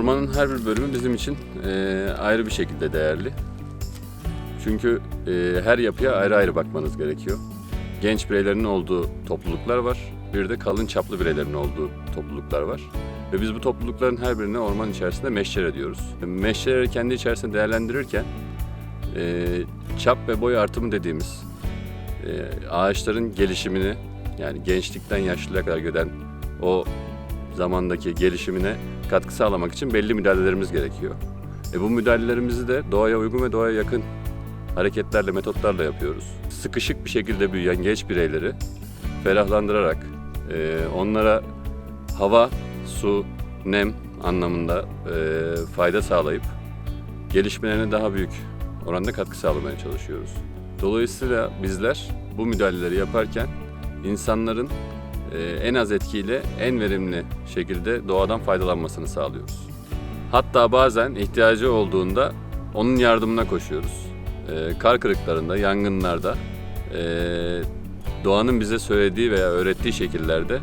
ormanın her bir bölümü bizim için e, ayrı bir şekilde değerli. Çünkü e, her yapıya ayrı ayrı bakmanız gerekiyor. Genç bireylerin olduğu topluluklar var. Bir de kalın çaplı bireylerin olduğu topluluklar var. Ve biz bu toplulukların her birine orman içerisinde meşşere diyoruz. Meşşereleri kendi içerisinde değerlendirirken e, çap ve boy artımı dediğimiz e, ağaçların gelişimini yani gençlikten yaşlılığa kadar giden o zamandaki gelişimine katkı sağlamak için belli müdahalelerimiz gerekiyor. E bu müdahalelerimizi de doğaya uygun ve doğaya yakın hareketlerle, metotlarla yapıyoruz. Sıkışık bir şekilde büyüyen genç bireyleri ferahlandırarak, e, onlara hava, su, nem anlamında e, fayda sağlayıp gelişmelerine daha büyük oranda katkı sağlamaya çalışıyoruz. Dolayısıyla bizler bu müdahaleleri yaparken insanların en az etkiyle en verimli şekilde doğadan faydalanmasını sağlıyoruz. Hatta bazen ihtiyacı olduğunda onun yardımına koşuyoruz. E, kar kırıklarında, yangınlarda e, doğanın bize söylediği veya öğrettiği şekillerde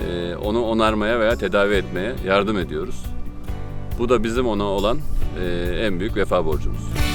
e, onu onarmaya veya tedavi etmeye yardım ediyoruz. Bu da bizim ona olan e, en büyük vefa borcumuz.